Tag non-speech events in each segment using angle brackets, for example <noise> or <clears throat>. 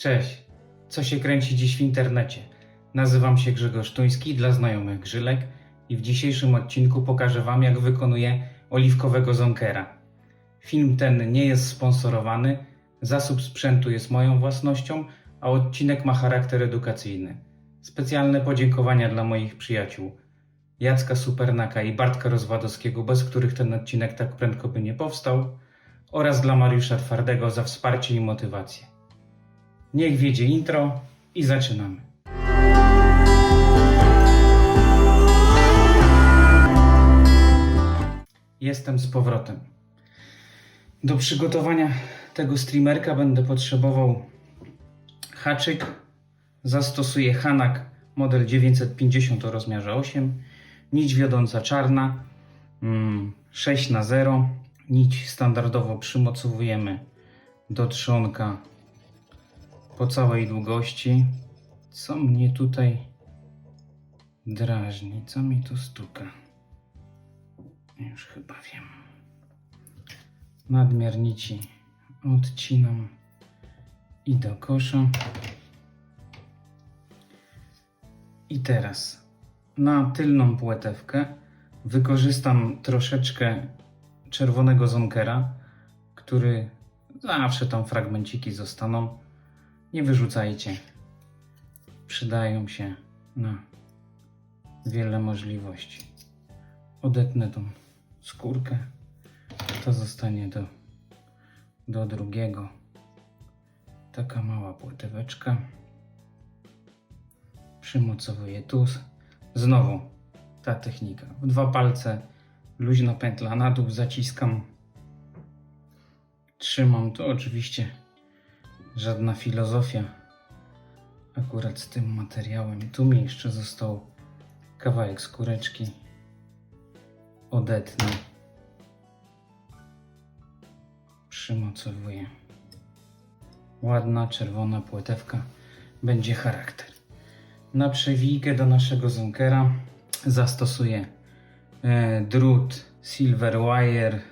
Cześć. Co się kręci dziś w internecie? Nazywam się Grzegorz Tuński dla znajomych Grzylek i w dzisiejszym odcinku pokażę Wam, jak wykonuję oliwkowego zonkera. Film ten nie jest sponsorowany, zasób sprzętu jest moją własnością, a odcinek ma charakter edukacyjny. Specjalne podziękowania dla moich przyjaciół Jacka Supernaka i Bartka Rozwadowskiego, bez których ten odcinek tak prędko by nie powstał, oraz dla Mariusza Twardego za wsparcie i motywację. Niech wiedzie intro i zaczynamy. Jestem z powrotem. Do przygotowania tego streamerka będę potrzebował haczyk. Zastosuję Hanak model 950 o rozmiarze 8, nić wiodąca czarna, mm, 6 na 0 Nić standardowo przymocowujemy do trzonka po całej długości. Co mnie tutaj drażni? Co mi tu stuka? Już chyba wiem. Nadmiar nici odcinam i do kosza. I teraz na tylną płetewkę wykorzystam troszeczkę czerwonego zonkera, który zawsze tam fragmenciki zostaną. Nie wyrzucajcie. Przydają się na wiele możliwości. Odetnę tą skórkę. To zostanie do, do drugiego. Taka mała płeteweczka. Przymocowuję tu. Znowu ta technika. W dwa palce luźna pętla na dół, zaciskam. Trzymam to oczywiście żadna filozofia akurat z tym materiałem. Tu mi jeszcze został kawałek skóreczki. Odetnę. Przymocowuję. Ładna czerwona płetewka będzie charakter. Na przewijkę do naszego zonkera zastosuję e, drut Silver Wire e,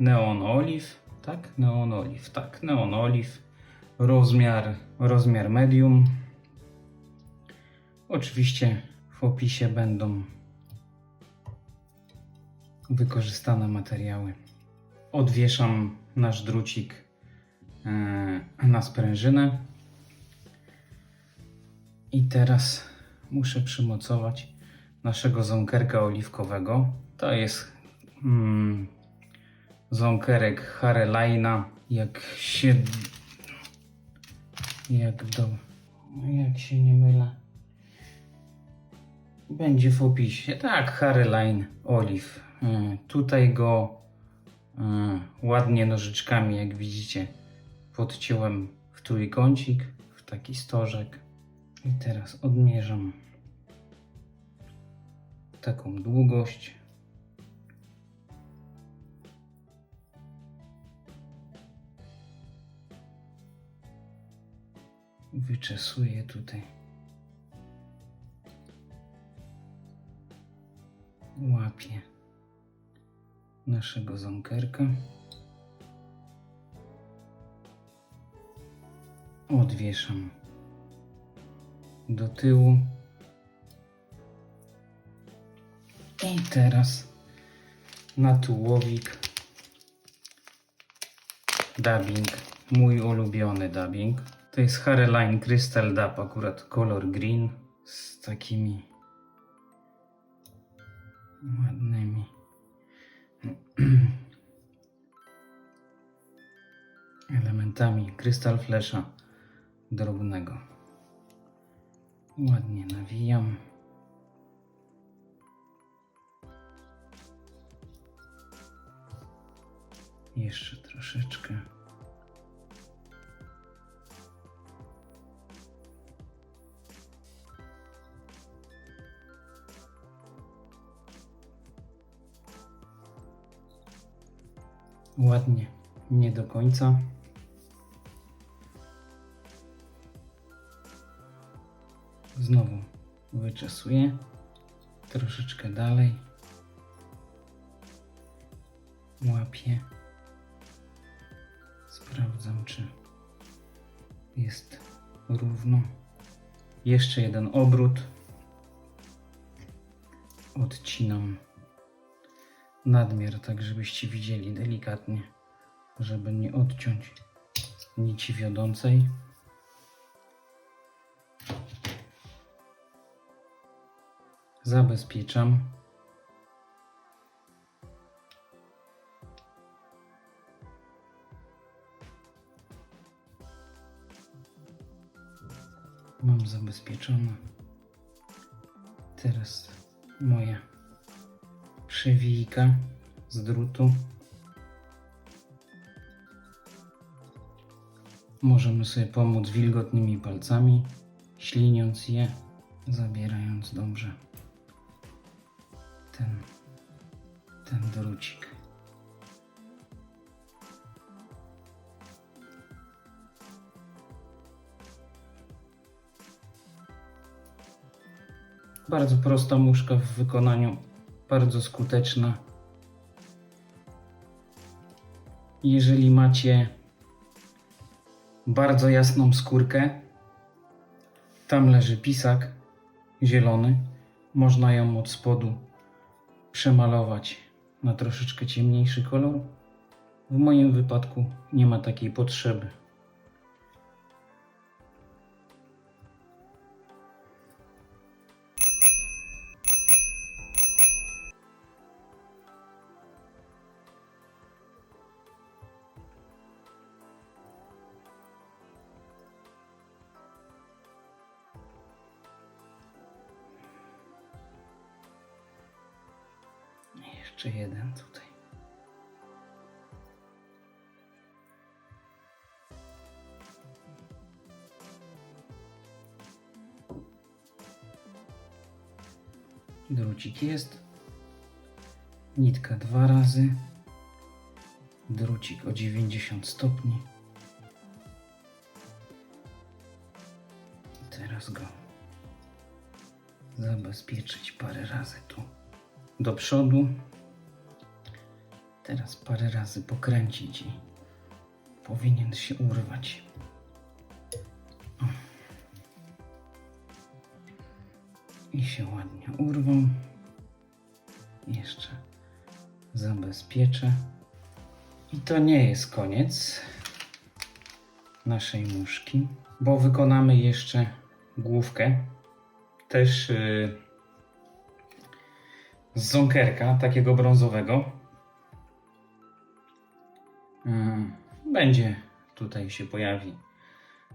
Neon Olive, tak? Neon Olive, tak, Neon Olive. Rozmiar, rozmiar medium. Oczywiście w opisie będą wykorzystane materiały. Odwieszam nasz drucik e, na sprężynę. I teraz muszę przymocować naszego ząkerka oliwkowego. To jest mm, ząkerek Harelina. Jak się. Jak do. Jak się nie mylę. Będzie w opisie. Tak, Hareline Olive. Y, Tutaj go y, ładnie nożyczkami, jak widzicie, podciąłem w trójkącik, w taki stożek. I teraz odmierzam taką długość. Wyczesuję tutaj. Łapię naszego ząkerka. Odwieszam do tyłu. I teraz na tułowik dubbing, mój ulubiony dubbing. To jest Hareline Crystal Dub, akurat kolor green z takimi ładnymi <clears throat> elementami Crystal Flesza drobnego. Ładnie nawijam. Jeszcze troszeczkę. Ładnie, nie do końca. Znowu wyczesuję troszeczkę dalej. Łapię. Sprawdzam, czy Jest równo. Jeszcze jeden obrót. Odcinam nadmiar, tak żebyście widzieli delikatnie, żeby nie odciąć nici wiodącej. Zabezpieczam. Mam zabezpieczone. Teraz moja przewijka z drutu. Możemy sobie pomóc wilgotnymi palcami, śliniąc je, zabierając dobrze ten, ten drucik. Bardzo prosta muszka w wykonaniu, bardzo skuteczna. Jeżeli macie bardzo jasną skórkę, tam leży pisak zielony, można ją od spodu przemalować na troszeczkę ciemniejszy kolor. W moim wypadku nie ma takiej potrzeby. Jeszcze jeden tutaj. Drucik jest. Nitka dwa razy. Drucik o 90 stopni. I Teraz go zabezpieczyć parę razy tu do przodu. Teraz parę razy pokręcić i powinien się urwać. I się ładnie urwał. Jeszcze zabezpieczę. I to nie jest koniec naszej muszki, bo wykonamy jeszcze główkę. Też yy, z zonkerka, takiego brązowego. Mm, Będzie tutaj się pojawi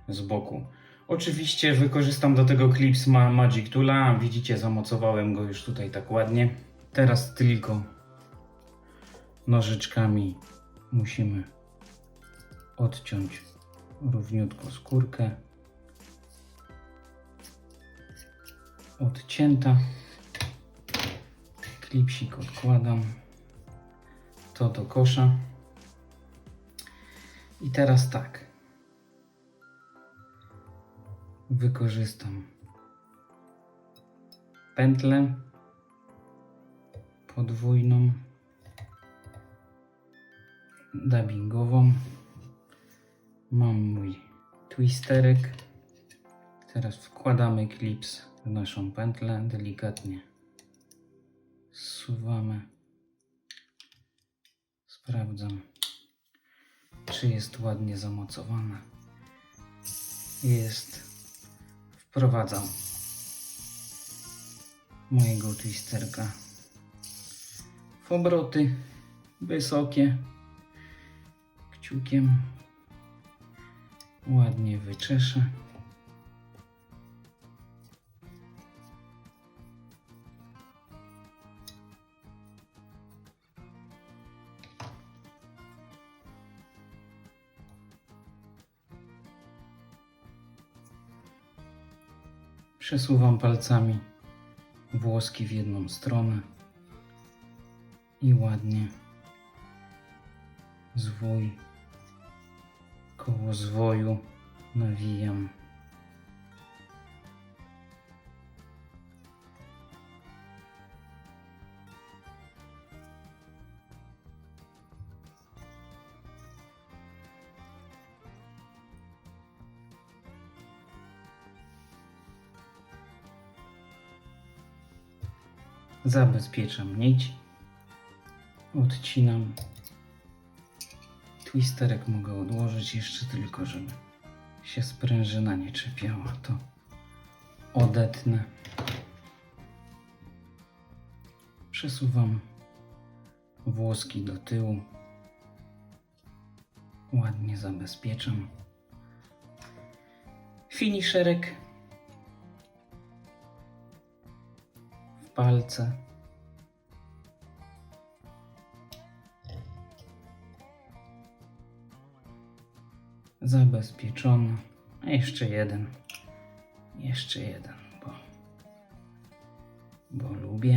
z boku. Oczywiście wykorzystam do tego Clips Ma Magic Toola. Widzicie, zamocowałem go już tutaj tak ładnie. Teraz tylko nożyczkami musimy odciąć równiutko skórkę. Odcięta. Klipsik odkładam. To do kosza. I teraz tak. Wykorzystam pętlę podwójną, dubbingową. Mam mój twisterek. Teraz wkładamy klips w naszą pętlę delikatnie. Zsuwamy. Sprawdzam, czy jest ładnie zamocowana. Jest. Wprowadzam mojego twisterka w obroty wysokie. Kciukiem ładnie wyczeszę. Przesuwam palcami włoski w jedną stronę i ładnie zwój koło zwoju nawijam. Zabezpieczam nić. Odcinam. Twisterek mogę odłożyć jeszcze tylko, żeby się sprężyna nie czepiała. To odetnę. Przesuwam włoski do tyłu. Ładnie zabezpieczam. Finisherek palce. Zabezpieczony. A jeszcze jeden. Jeszcze jeden, bo, bo lubię.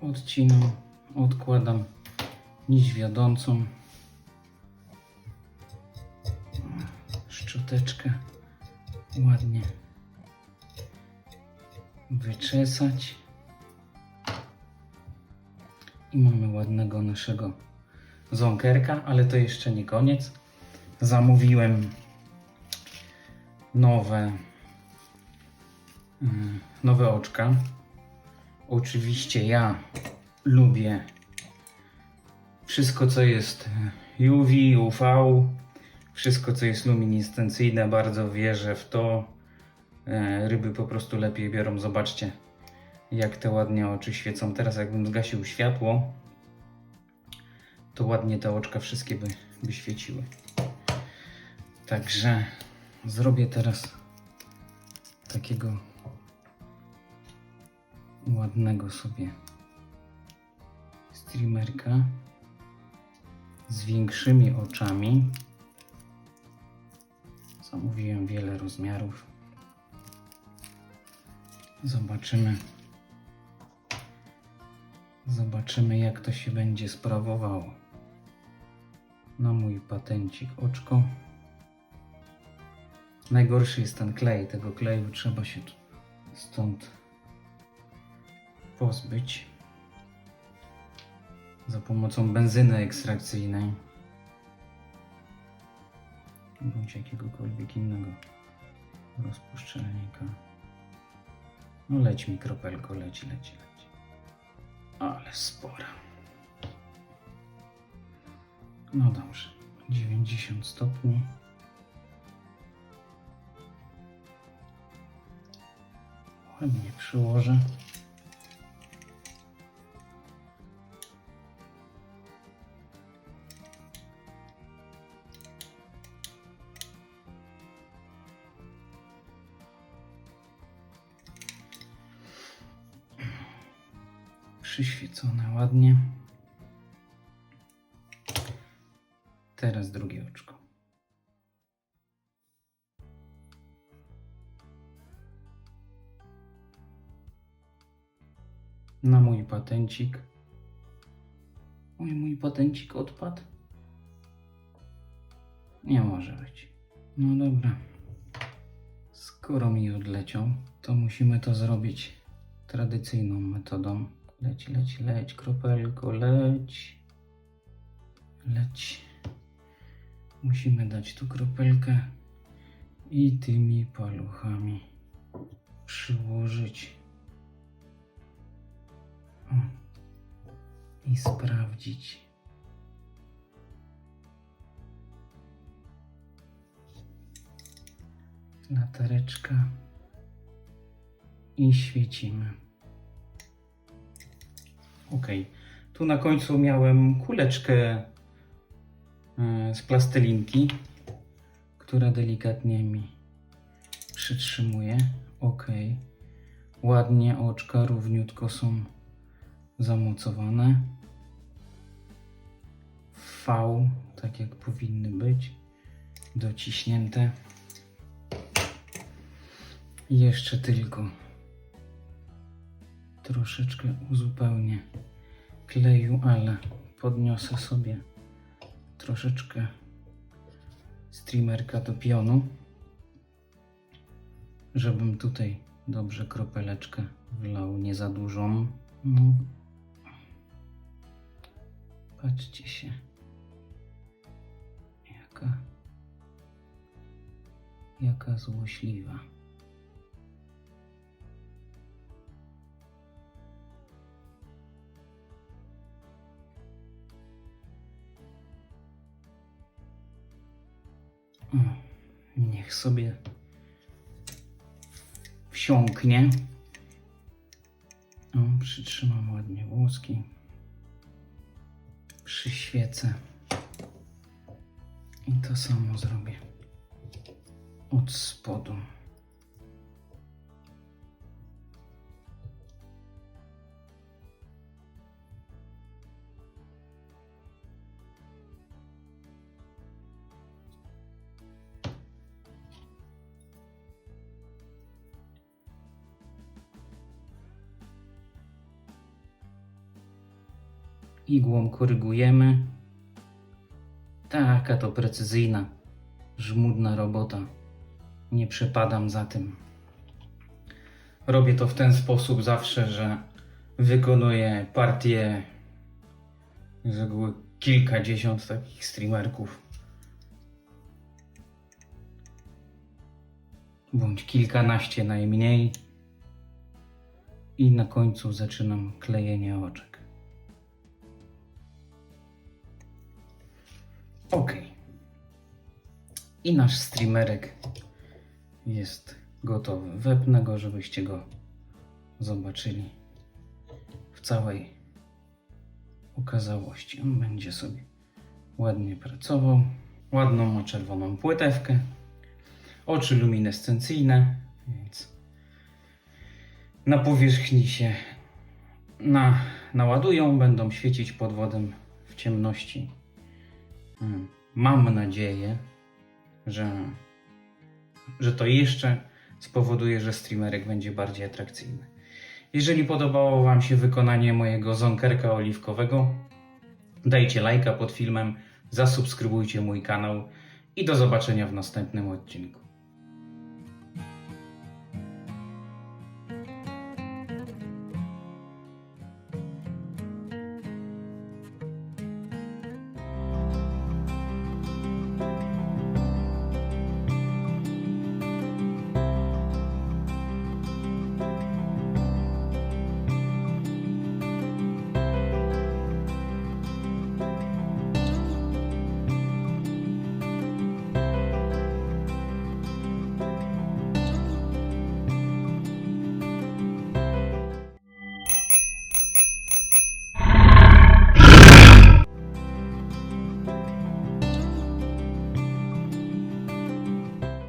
Odcinam, odkładam nić wiodącą. Szczoteczkę ładnie wyczesać. I mamy ładnego naszego ząkerka, ale to jeszcze nie koniec. Zamówiłem nowe mm, nowe oczka. Oczywiście ja lubię wszystko co jest UV, UV, wszystko co jest luminescencyjne, bardzo wierzę w to. E, Ryby po prostu lepiej biorą. Zobaczcie, jak te ładnie oczy świecą. Teraz, jakbym zgasił światło, to ładnie te oczka wszystkie by, by świeciły. Także zrobię teraz takiego ładnego sobie streamerka z większymi oczami. Zamówiłem wiele rozmiarów. Zobaczymy. Zobaczymy, jak to się będzie sprawowało. Na mój patencik oczko. Najgorszy jest ten klej. Tego kleju trzeba się stąd pozbyć za pomocą benzyny ekstrakcyjnej bądź jakiegokolwiek innego rozpuszczalnika. No leć mi kropelko, leci, leci, leci. Ale spora. No dobrze. 90 stopni. Ładnie przyłożę. Przyświecone ładnie. Teraz drugie oczko. Na mój patencik. Oj, mój patencik odpadł. Nie może być. No dobra. Skoro mi odleciał, to musimy to zrobić tradycyjną metodą. Leć, leć, leć, kropelko, leć. Leć. Musimy dać tu kropelkę i tymi paluchami przyłożyć. O. I sprawdzić. Latareczka i świecimy. Ok. Tu na końcu miałem kuleczkę e, z plastelinki, która delikatnie mi przytrzymuje. Ok. Ładnie oczka równiutko są zamocowane. V, tak jak powinny być, dociśnięte. I jeszcze tylko troszeczkę uzupełnię kleju, ale podniosę sobie troszeczkę streamerka do pionu, żebym tutaj dobrze kropeleczkę wlał, nie za dużą. No. Patrzcie się. Jaka. Jaka złośliwa. Niech sobie wsiąknie. Przytrzymam ładnie włoski. Przyświecę. I to samo zrobię. Od spodu. Igłą korygujemy. Taka to precyzyjna, żmudna robota. Nie przepadam za tym. Robię to w ten sposób zawsze, że wykonuję partię z reguły kilkadziesiąt takich streamerków. Bądź kilkanaście najmniej. I na końcu zaczynam klejenie oczek. Ok. I nasz streamerek jest gotowy. Wepnę go, żebyście go zobaczyli w całej okazałości. On będzie sobie ładnie pracował. Ładną ma czerwoną płytewkę. Oczy luminescencyjne, więc na powierzchni się na, naładują, będą świecić pod wodą w ciemności. Mam nadzieję, że, że to jeszcze spowoduje, że streamerek będzie bardziej atrakcyjny. Jeżeli podobało Wam się wykonanie mojego zonkerka oliwkowego, dajcie lajka pod filmem, zasubskrybujcie mój kanał i do zobaczenia w następnym odcinku.